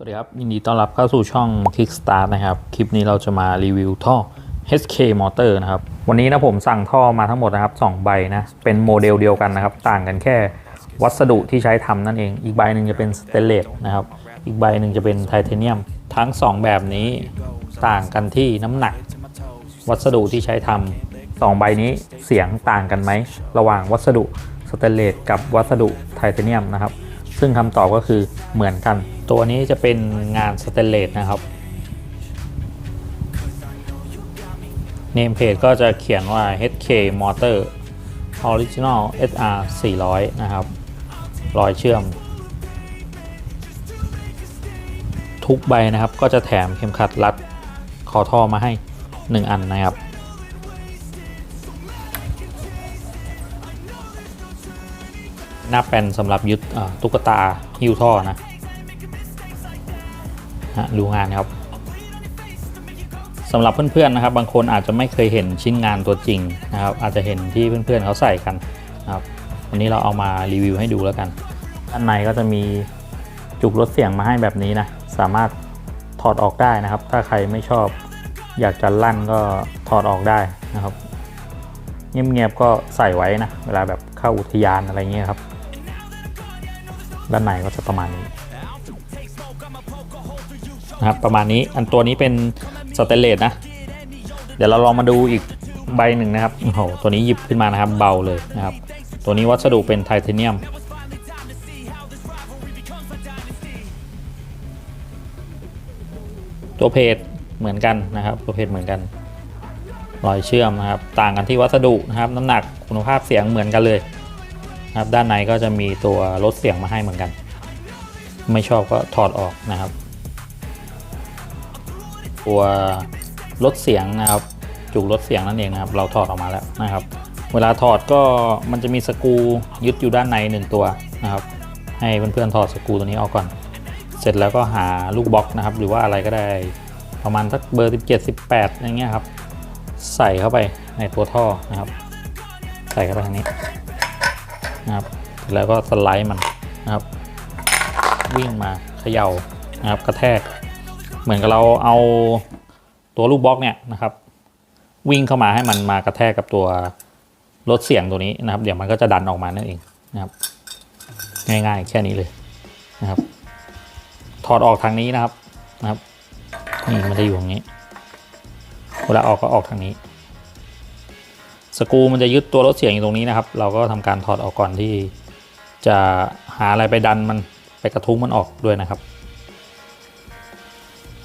สวัสดีครับ ยินดีต้อนรับเข้าสู่ช่อง Kickstart นะครับ คลิปนี้เราจะมารีวิวท่อ HK Motor นะครับ วันนี้นะผมสั่งท่อมาทั้งหมดนะครับ 2 ใบนะ เป็นโมเดลเดียวกันนะครับ ต่างกันแค่วัสดุที่ใช้ทำนั่นเอง อีกใบหนึ่งจะเป็นสเตนเลสนะครับ อีกใบหนึ่งจะเป็นไทเทเนียม ทั้ง 2 แบบนี้ต่างกันที่น้ำหนัก วัสดุที่ใช้ทำสองใบนี้เสียงต่างกันไหม ระหว่างวัสดุสเตนเลสกับวัสดุไทเทเนียมนะครับ ซึ่งคำตอบก็คือเหมือนกัน ตัวนี้จะเป็นงานสเตนเลสนะครับ เนมเพจก็จะเขียนว่า HK Motor Original SR 400 นะครับ รอยเชื่อม ทุกใบนะครับก็จะแถมเข็มขัดรัดคอท่อมาให้ 1 อันนะครับหน้าแป้นสำหรับยึดตุ๊กตาหิ้วท่อนะ ดูงานครับสำหรับเพื่อนๆนะครับ บางคนอาจจะไม่เคยเห็นชิ้นงานตัวจริงนะครับ อาจจะเห็นที่เพื่อนๆเขาใส่กันนะครับวันนี้เราเอามารีวิวให้ดูแล้วกันด้านในก็จะมีจุกลดเสียงมาให้แบบนี้นะสามารถถอดออกได้นะครับ ถ้าใครไม่ชอบอยากจะลั่นก็ถอดออกได้นะครับ เงียบๆก็ใส่ไว้นะ เวลาแบบเข้าอุทยานอะไรเงี้ยครับ ด้านในก็จะประมาณนี้ นะครับประมาณนี้อันตัวนี้เป็นสเตนเลสนะ เดี๋ยวเราลองมาดูอีกใบหนึ่งนะครับโอ้โหตัวนี้หยิบขึ้นมานะครับเบาเลยนะครับ ตัวนี้วัสดุเป็นไทเทเนียมตัวเพจเหมือนกันนะครับ ตัวเพจเหมือนกันรอยเชื่อมนะครับ ต่างกันที่วัสดุนะครับ น้ำหนักคุณภาพเสียงเหมือนกันเลยนะครับ ด้านในก็จะมีตัวลดเสียงมาให้เหมือนกัน ไม่ชอบก็ถอดออกนะครับ ตัวลดเสียงนะครับ จุกลดเสียงนั่นเองนะครับ เราถอดออกมาแล้วนะครับ เวลาถอดก็มันจะมีสกูยึดอยู่ด้านในหนึ่งตัวนะครับ ให้เพื่อนๆถอดสกูตัวนี้ออกก่อน เสร็จแล้วก็หาลูกบล็อกนะครับ หรือว่าอะไรก็ได้ประมาณสักเบอร์ 17 18อย่างเงี้ยครับ ใส่เข้าไปในตัวท่อนะครับ ใส่เข้าไปทางนี้นะครับ แล้วก็สไลด์มันนะครับ วิ่งมาเขย่านะครับกระแทก เหมือนกับเราเอาตัวลูกบล็อกเนี่ยนะครับ วิ่งเข้ามาให้มันมากระแทกกับตัวลดเสียงตัวนี้นะครับ เดี๋ยวมันก็จะดันออกมานั่นเองนะครับ ง่ายๆ แค่นี้เลยนะครับ ถอดออกทางนี้นะครับนะครับนี่มันจะอยู่ตรงนี้เวลาออกก็ออกทางนี้ สกูมันจะยึดตัวรถเสียงอยู่ตรงนี้นะครับ เราก็ทำการถอดออกก่อนที่จะหาอะไรไปดันมันไปกระทุ้งมันออกด้วยนะครับ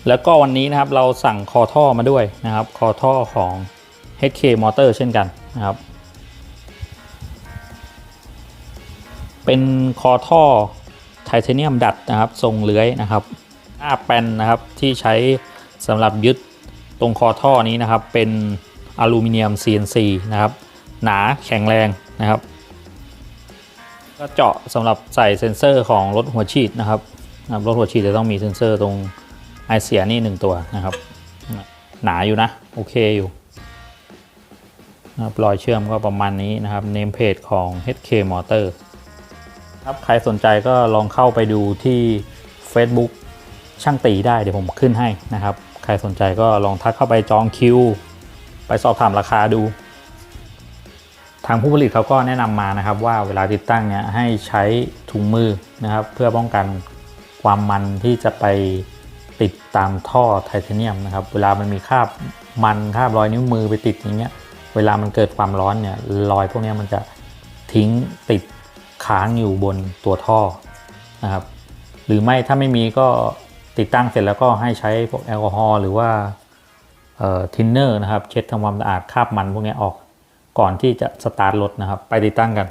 แล้วก็วันนี้นะครับเราสั่งคอท่อมาด้วยนะครับคอท่อของ HK Motor เช่นกันนะครับ เป็นคอท่อไทเทเนียมดัดนะครับ ทรงเลื้อยนะครับหน้าแปนนะครับที่ใช้สำหรับยึดตรงคอท่อนี้นะครับ เป็นอลูมิเนียม CNC นะครับ หนาแข็งแรงนะครับ ก็เจาะสำหรับใส่เซ็นเซอร์ของรถหัวฉีดนะครับนะครับรถหัวฉีดจะต้องมีเซ็นเซอร์ตรง ไอเสียนี่หนึ่งตัวนะครับ หนาอยู่นะ โอเคอยู่นะครับรอยเชื่อมก็ประมาณนี้นะครับเนมเพจของ HK Motor ครับใครสนใจก็ลองเข้าไปดูที่ Facebook ช่างตีได้เดี๋ยวผมขึ้นให้นะครับ ใครสนใจก็ลองทักเข้าไปจองคิว ไปสอบถามราคาดู ทางผู้ผลิตเขาก็แนะนำมานะครับว่าเวลาติดตั้งเนี่ยให้ใช้ถุงมือนะครับ เพื่อป้องกันความมันที่จะไป ติดตามท่อไทเทเนียมนะครับ เวลามันมีคราบมันคราบรอยนิ้วมือไปติดอย่างเงี้ย เวลามันเกิดความร้อนเนี่ยรอยพวกนี้มันจะทิ้งติดค้างอยู่บนตัวท่อนะครับ หรือไม่ถ้าไม่มีก็ติดตั้งเสร็จแล้วก็ให้ใช้พวกแอลกอฮอล์หรือว่าทินเนอร์นะครับ เช็ดทำความสะอาดคราบมันพวกนี้ออกก่อนที่จะสตาร์ทรถนะครับ ไปติดตั้งกัน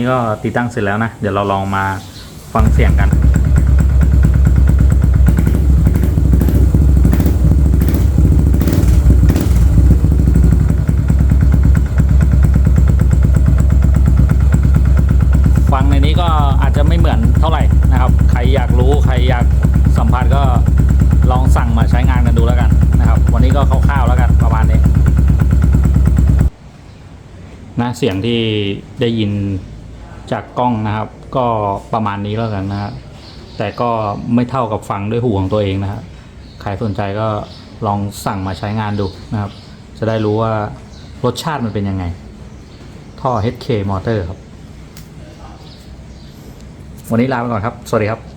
นี่ก็ติดตั้งเสร็จแล้วนะ เดี๋ยวเราลองมาฟังเสียงกันฟังในนี้ก็อาจจะไม่เหมือนเท่าไหร่นะครับ ใครอยากรู้ใครอยากสัมผัสก็ลองสั่งมาใช้งานกันดูแล้วกันนะครับ วันนี้ก็คร่าวๆแล้วกันประมาณนี้นะเสียงที่ได้ยิน จากกล้องนะครับ ก็ประมาณนี้แล้วกันนะฮะแต่ก็ไม่เท่ากับฟังด้วยหูของตัวเองนะครับใครสนใจก็ลองสั่งมาใช้งานดูนะครับ จะได้รู้ว่ารสชาติมันเป็นยังไง ท่อ HK มอเตอร์ครับ วันนี้ลาไปก่อนครับ สวัสดีครับ